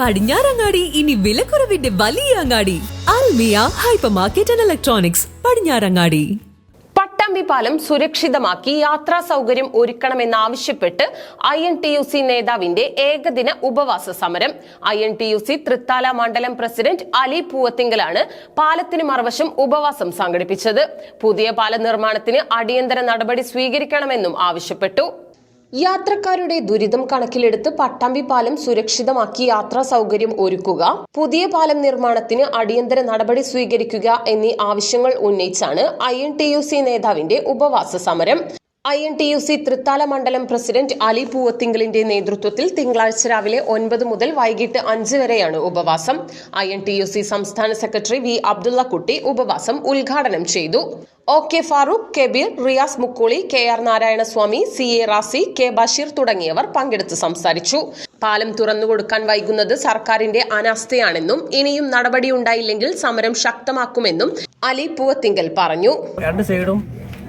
പടിഞ്ഞാറങ്ങാടി ഇനി വിലക്കുറവിന്റെ വലിയ അങ്ങാടി. Almiya hyper market and electronics Padinjarangadi. Pattambi പാലം സുരക്ഷിതമാക്കി യാത്രാ സൗകര്യം ഒരുക്കണമെന്നാവശ്യപ്പെട്ട് I N T U C നേതാവിന്റെ ഏകദിന ഉപവാസ സമരം. I N T U C Thrithala മണ്ഡലം പ്രസിഡന്റ് അലി പൂവത്തിങ്കലാണ് പാലത്തിന് മറുവശം ഉപവാസം സംഘടിപ്പിച്ചത്. പുതിയ പാല നിർമ്മാണത്തിന് അടിയന്തര നടപടി സ്വീകരിക്കണമെന്നും ആവശ്യപ്പെട്ടു. യാത്രക്കാരുടെ ദുരിതം കണക്കിലെടുത്ത് പട്ടാമ്പി പാലം സുരക്ഷിതമാക്കി യാത്രാ സൗകര്യം ഒരുക്കുക പുതിയ പാലം നിർമ്മാണത്തിന് അടിയന്തര നടപടി സ്വീകരിക്കുക എന്നീ ആവശ്യങ്ങൾ ഉന്നയിച്ചാണ് I N T U C നേതാവിന്റെ ഉപവാസ സമരം. I N T U C Thrithala മണ്ഡലം പ്രസിഡന്റ് അലി പൂവത്തിങ്കലിന്റെ നേതൃത്വത്തിൽ തിങ്കളാഴ്ച രാവിലെ ഒൻപത് മുതൽ വൈകിട്ട് അഞ്ച് വരെയാണ് ഉപവാസം. I N T U C സംസ്ഥാന സെക്രട്ടറി വി അബ്ദുള്ള കുട്ടി ഉപവാസം ഉദ്ഘാടനം ചെയ്തു. O K Farooq Kabeer Riyas Mukkoli K R Narayanaswamy C A Razi K Basheer തുടങ്ങിയവർ പങ്കെടുത്ത് സംസാരിച്ചു. പാലം തുറന്നുകൊടുക്കാൻ വൈകുന്നത് സർക്കാരിന്റെ അനാസ്ഥയാണെന്നും ഇനിയും നടപടിയുണ്ടായില്ലെങ്കിൽ സമരം ശക്തമാക്കുമെന്നും അലി പൂവത്തിങ്കൽ പറഞ്ഞു. രണ്ട് സൈഡും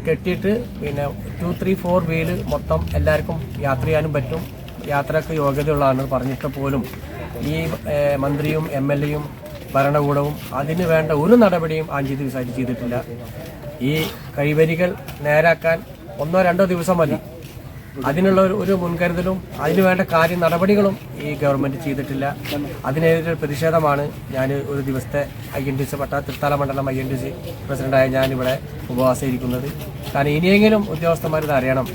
കെട്ടിയിട്ട് പിന്നെ ടു ത്രീ ഫോർ വീൽ മൊത്തം എല്ലാവർക്കും യാത്ര ചെയ്യാനും പറ്റും. യാത്രയ്ക്ക് യോഗ്യതയുള്ളതാണ് പറഞ്ഞിട്ട് പോലും ഈ മന്ത്രിയും എം എൽ എയും ഭരണകൂടവും അതിന് വേണ്ട ഒരു നടപടിയും ആഞ്ചിത് ദിവസമായിട്ട് ചെയ്തിട്ടില്ല. ഈ കൈവരികൾ നേരാക്കാൻ ഒന്നോ രണ്ടോ ദിവസം മതി. അതിനുള്ള ഒരു- മുൻകരുതലും അതിന് വേണ്ട കാര്യ നടപടികളും ഈ ഗവൺമെന്റ് ചെയ്തിട്ടില്ല. അതിനെതിരെ പ്രതിഷേധമാണ് ഞാൻ ഒരു ദിവസത്തെ ഐ എൻ ടി സി പട്ട തൃത്താല മണ്ഡലം ഐ എൻ ടി സി പ്രസിഡന്റായ ഞാനിവിടെ ഉപവാസം ഇരിക്കുന്നത് കാരണം ഇനിയെങ്കിലും ഉദ്യോഗസ്ഥന്മാർ ഇത് അറിയണം.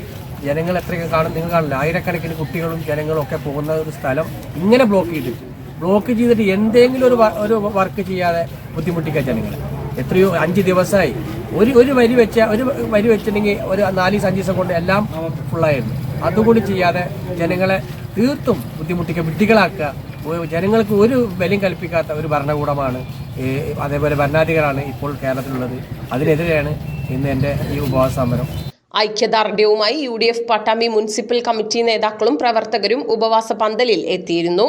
ജനങ്ങൾ എത്രയൊക്കെ കാണും നിങ്ങൾ കാണില്ല ആയിരക്കണക്കിന് കുട്ടികളും ജനങ്ങളും ഒക്കെ പോകുന്ന ഒരു സ്ഥലം ഇങ്ങനെ ബ്ലോക്ക് ചെയ്തിട്ട് ബ്ലോക്ക് ചെയ്തിട്ട് എന്തെങ്കിലും ഒരു ഒരു വർക്ക് ചെയ്യാതെ ബുദ്ധിമുട്ടിക്കുക ജനങ്ങൾ എത്രയോ അഞ്ച് ദിവസമായി ഒരു ഒരു വരി വെച്ച ഒരു വരി വെച്ചിട്ടുണ്ടെങ്കിൽ ഒരു നാല് അഞ്ച് ദിവസം കൊണ്ട് എല്ലാം ഫുള്ളായിരുന്നു അതുകൂടി ചെയ്യാതെ ജനങ്ങളെ തീർത്തും ബുദ്ധിമുട്ടിക്കുക വിഡ്ഢികളാക്കുക. ജനങ്ങൾക്ക് ഒരു ബലം കൽപ്പിക്കാത്ത ഒരു ഭരണകൂടമാണ് അതേപോലെ ഭരണാധികാരാണ് ഇപ്പോൾ കേരളത്തിലുള്ളത്. അതിനെതിരെയാണ് ഇന്ന് എന്റെ ഈ ഉപവാസ സമരം. ഐക്യദാർഢ്യവുമായി U D F Pattambi municipal committee നേതാക്കളും പ്രവർത്തകരും ഉപവാസ പന്തലിൽ എത്തിയിരുന്നു.